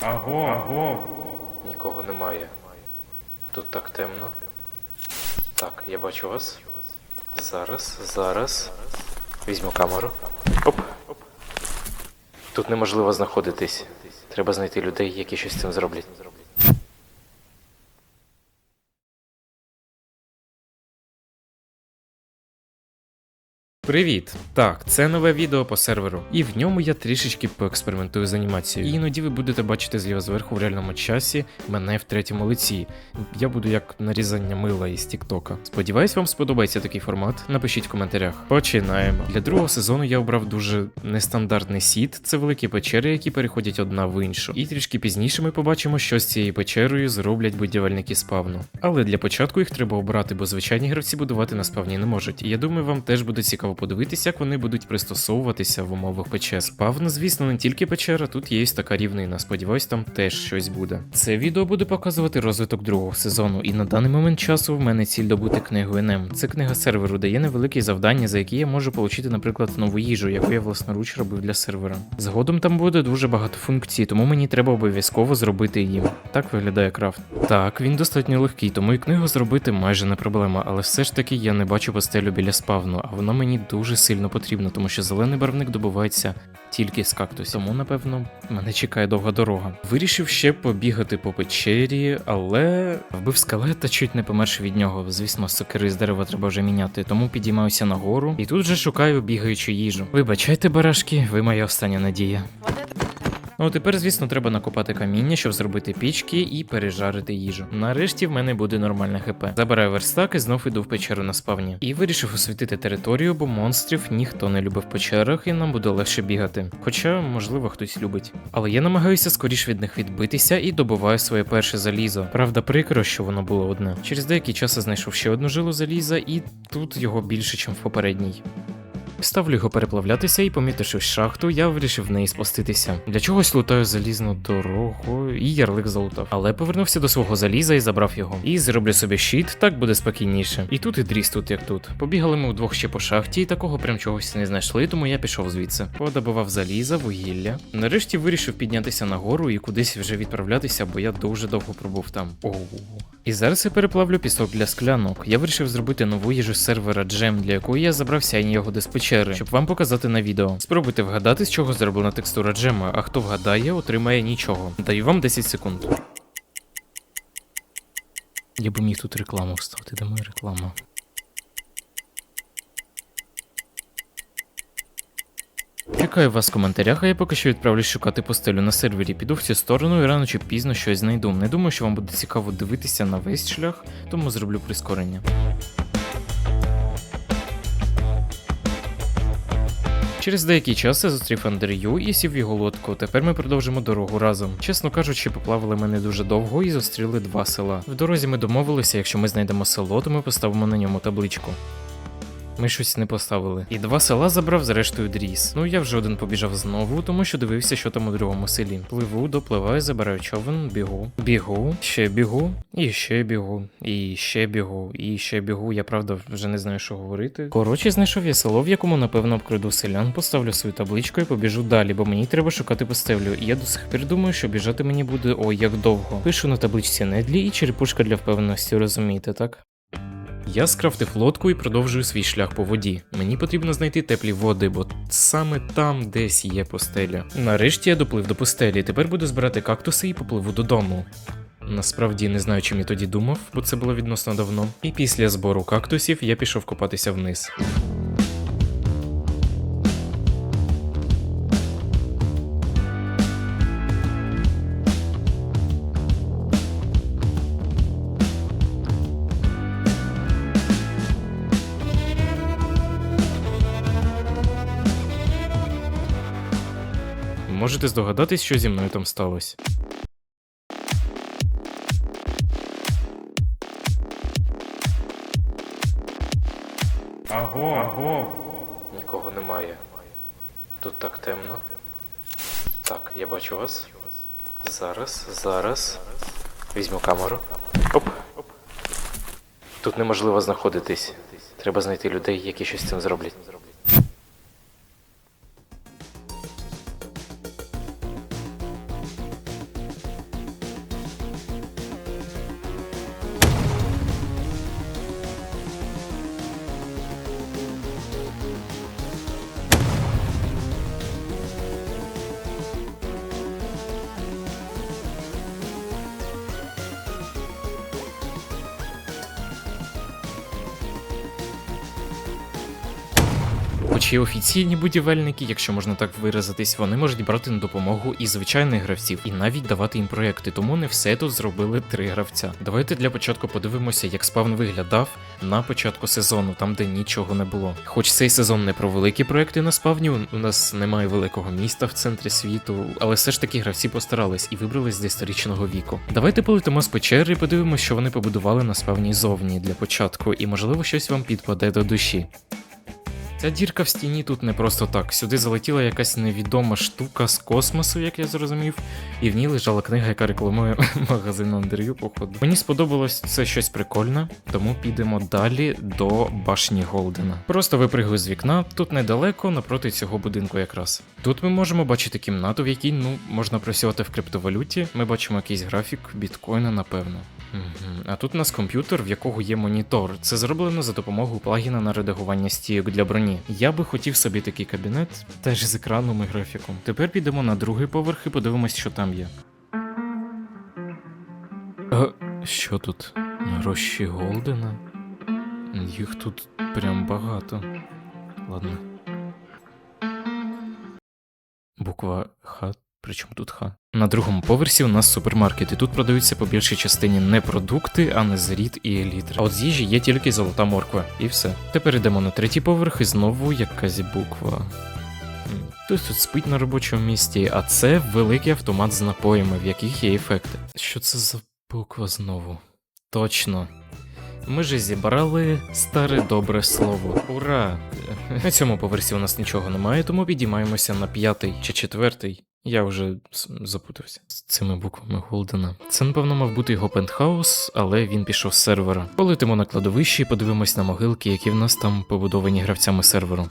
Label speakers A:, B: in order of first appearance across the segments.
A: Аго, аго.
B: Нікого немає. Тут так темно. Так, я бачу вас. Зараз, зараз. Візьму камеру. Оп. Тут неможливо знаходитись. Треба знайти людей, які щось з цим зроблять.
A: Привіт! Так, це нове відео по серверу, і в ньому я трішечки поекспериментую з анімацією. І іноді ви будете бачити зліва зверху в реальному часі мене в третьому лиці. Я буду як нарізання мила із Тіктока. Сподіваюсь, вам сподобається такий формат. Напишіть в коментарях. Починаємо. Для другого сезону я обрав дуже нестандартний сіт. Це великі печери, які переходять одна в іншу. І трішки пізніше ми побачимо, що з цією печерою зроблять будівельники спавну. Але для початку їх треба обрати, бо звичайні гравці будувати на спавні не можуть. І я думаю, вам теж буде цікаво подивитися, як вони будуть пристосовуватися в умовах печер. Спавн, звісно, не тільки печера, тут є ось така рівнина. Сподіваюсь, там теж щось буде. Це відео буде показувати розвиток другого сезону, і на даний момент часу в мене ціль добути книгу НМ. Це книга серверу, дає невеликі завдання, за які я можу отримати, наприклад, нову їжу, яку я власноруч робив для сервера. Згодом там буде дуже багато функцій, тому мені треба обов'язково зробити їм. Так виглядає крафт. Так, він достатньо легкий, тому і книгу зробити майже не проблема, але все ж таки я не бачу постелю біля спавну, а вона мені дуже сильно потрібно, тому що зелений барвник добувається тільки з кактусів. Тому, напевно, мене чекає довга дорога. Вирішив ще побігати по печері, але вбив скелета, чуть не померши від нього. Звісно, сокири з дерева треба вже міняти, тому підіймаюся нагору і тут же шукаю бігаючу їжу. Вибачайте, барашки, ви моя остання надія. Ну, тепер, звісно, треба накопати каміння, щоб зробити пічки і пережарити їжу. Нарешті в мене буде нормальне хп. Забираю верстак і знов іду в печеру на спавні. І вирішив освітити територію, бо монстрів ніхто не любив в печерах, і нам буде легше бігати. Хоча, можливо, хтось любить. Але я намагаюся скоріш від них відбитися і добуваю своє перше залізо. Правда, прикро, що воно було одне. Через деякий час я знайшов ще одну жилу заліза, і тут його більше, ніж в попередній. Ставлю його переплавлятися і помітивши шахту, я вирішив в неї спуститися. Для чогось лутаю залізну дорогу і ярлик залутав. Але повернувся до свого заліза і забрав його. І зроблю собі щит, так буде спокійніше. І тут і дріс тут, як тут. Побігали ми вдвох ще по шахті, і такого прям чогось не знайшли, тому я пішов звідси. Подобував заліза, вугілля. Нарешті вирішив піднятися нагору і кудись вже відправлятися, бо я дуже довго пробув там. Оу. І зараз я переплавлю пісок для склянок. Я вирішив зробити нову їжу сервера Джем, для якої я забрав сяйні ягоди з печери, щоб вам показати на відео. Спробуйте вгадати, з чого зроблена текстура джема, а хто вгадає, отримає нічого. Даю вам 10 секунд. Я би міг тут рекламу вставити, де моя реклама. Чекаю вас в коментарях, а я поки що відправлюсь шукати постелю на сервері. Піду в цю сторону і рано чи пізно щось знайду. Не думаю, що вам буде цікаво дивитися на весь шлях, тому зроблю прискорення. Через деякий час я зустрів Андрію і сів його лодку. Тепер ми продовжимо дорогу разом. Чесно кажучи, поплавали мене дуже довго і зустріли два села. В дорозі ми домовилися, якщо ми знайдемо село, то ми поставимо на ньому табличку. Ми щось не поставили. І два села забрав зрештою дріс. Ну я вже один побіжав знову, тому що дивився, що там у другому селі. Пливу, допливаю, забираю човен, бігу, бігу, ще бігу, і ще бігу, і ще бігу, і ще бігу. Я правда вже не знаю, що говорити. Коротше, знайшов я село, в якому напевно обкраду селян, поставлю свою табличку і побіжу далі, бо мені треба шукати постелю. І я до сих пір думаю, що біжати мені буде ой як довго. Пишу на табличці недлі і черепушка для впевненості, розумієте, так? Я скрафтив лодку і продовжую свій шлях по воді. Мені потрібно знайти теплі води, бо саме там десь є постеля. Нарешті я доплив до постелі, тепер буду збирати кактуси і попливу додому. Насправді не знаю, чим я тоді думав, бо це було відносно давно. І після збору кактусів я пішов копатися вниз. Можете здогадатись, що зі мною там сталося.
C: Аго, аго.
B: Нікого немає. Тут так темно. Так, я бачу вас. Зараз, зараз. Візьму камеру. Оп. Тут неможливо знаходитись. Треба знайти людей, які щось з цим зроблять.
A: Речі, офіційні будівельники, якщо можна так виразитись, вони можуть брати на допомогу і звичайних гравців, і навіть давати їм проекти. Тому не все тут зробили три гравця. Давайте для початку подивимося, як спавн виглядав на початку сезону, там де нічого не було. Хоч цей сезон не про великі проекти на спавні, у- нас немає великого міста в центрі світу, але все ж таки гравці постарались і вибрались з історичного віку. Давайте полетимо з печери подивимося, що вони побудували на спавні зовні для початку, і можливо щось вам підпаде до душі. Ця дірка в стіні тут не просто так. Сюди залетіла якась невідома штука з космосу, як я зрозумів, і в ній лежала книга, яка рекламує магазин Андрію, походу. Мені сподобалось це щось прикольне, тому підемо далі до башні Голдена. Просто випригую з вікна, тут недалеко, напроти цього будинку якраз. Тут ми можемо бачити кімнату, в якій ну можна працювати в криптовалюті. Ми бачимо якийсь графік біткоїна, напевно. А тут у нас комп'ютер, в якого є монітор. Це зроблено за допомогою плагіна на редагування стійок для броні. Я би хотів собі такий кабінет, теж з екраном і графіком. Тепер підемо на другий поверх і подивимось, що там є. А, що тут? Гроші Голдена? Їх тут прям багато. Ладно. Буква Х. Причому тут Х. На другому поверсі у нас супермаркет, і тут продаються по більшій частині не продукти, а незрід і елітри. А от з їжі є тільки золота морква, і все. Тепер йдемо на третій поверх і знову якась буква. Хтось тут спить на робочому місці, а це великий автомат з напоями, в яких є ефекти. Що це за буква знову? Точно. Ми же зібрали старе добре слово. Ура! На цьому поверсі у нас нічого немає, тому підіймаємося на п'ятий чи четвертий. Я вже запутався з цими буквами Голдена. Це, напевно, мав бути його пентхаус, але він пішов з сервера. Полетимо на кладовище і подивимось на могилки, які в нас там побудовані гравцями серверу.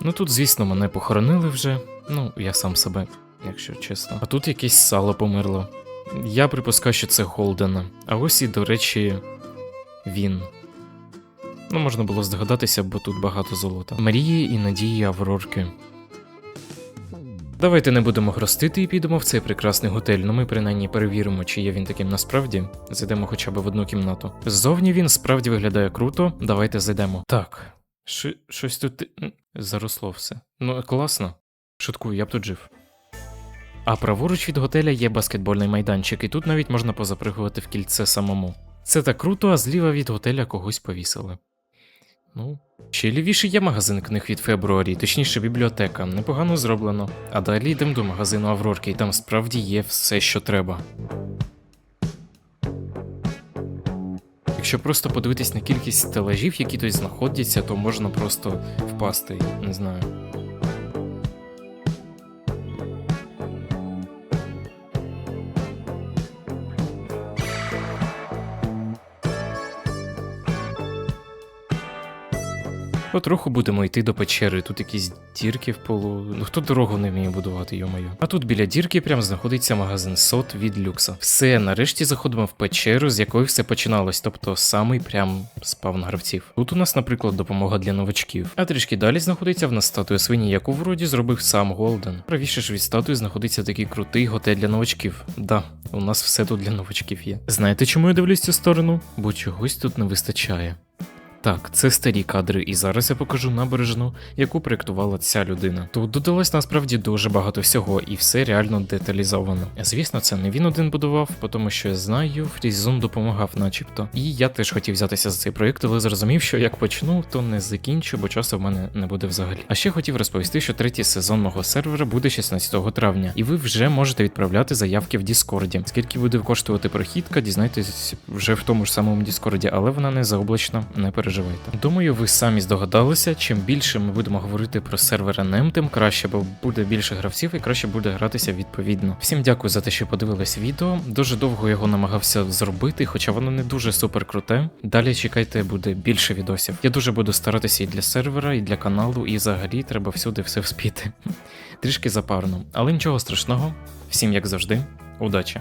A: Ну тут, звісно, мене похоронили вже. Ну, я сам себе, якщо чесно. А тут якесь сало померло. Я припускаю, що це Голдена. А ось і, до речі, він. Ну, можна було здогадатися, бо тут багато золота. Мрії і надії Аврорки. Давайте не будемо гростити і підемо в цей прекрасний готель. Ну ми принаймні перевіримо, чи є він таким насправді. Зайдемо хоча б в одну кімнату. Ззовні він справді виглядає круто. Давайте зайдемо. Так. Ши- щось тут заросло все. Ну, класно. Шуткую, я б тут жив. А праворуч від готеля є баскетбольний майданчик, і тут навіть можна позапригувати в кільце самому. Це так круто, а зліва від готеля когось повісили. Ну, ще лівіше є магазин книг від Фебруарі, точніше бібліотека, непогано зроблено. А далі йдемо до магазину Аврорки, і там справді є все, що треба. Якщо просто подивитись на кількість стелажів, які тут знаходяться, то можна просто впасти, не знаю. Потроху будемо йти до печери. Тут якісь дірки в полу. Ну хто дорогу не вміє будувати, йомаю. А тут біля дірки прям знаходиться магазин сот від люкса. Все, нарешті заходимо в печеру, з якої все починалось, тобто самий прям спавн гравців. Тут у нас, наприклад, допомога для новачків. А трішки далі знаходиться в нас статуя свині, яку вроді зробив сам Голден. Правіше ж від статуї знаходиться такий крутий готель для новачків. Да, у нас все тут для новачків є. Знаєте, чому я дивлюсь цю сторону? Бо чогось тут не вистачає. Так, це старі кадри, і зараз я покажу набережну, яку проєктувала ця людина. Тут додалось насправді дуже багато всього, і все реально деталізовано. Звісно, це не він один будував, тому що я знаю, Фрізон допомагав, начебто. І я теж хотів взятися за цей проєкт, але зрозумів, що як почну, то не закінчу, бо часу в мене не буде взагалі. А ще хотів розповісти, що третій сезон мого сервера буде 16 травня, і ви вже можете відправляти заявки в Діскорді. Скільки буде коштувати прохідка, дізнайтесь вже в тому ж самому Діскорді, але вона не заоблачна, не переживайте. Думаю, ви самі здогадалися, чим більше ми будемо говорити про сервер NM, тим краще, бо буде більше гравців і краще буде гратися відповідно. Всім дякую за те, що подивились відео. Дуже довго його намагався зробити, хоча воно не дуже супер круте. Далі чекайте, буде більше відосів. Я дуже буду старатися і для сервера, і для каналу, і взагалі треба всюди все вспіти. Трішки запарно, але нічого страшного. Всім як завжди, удачі!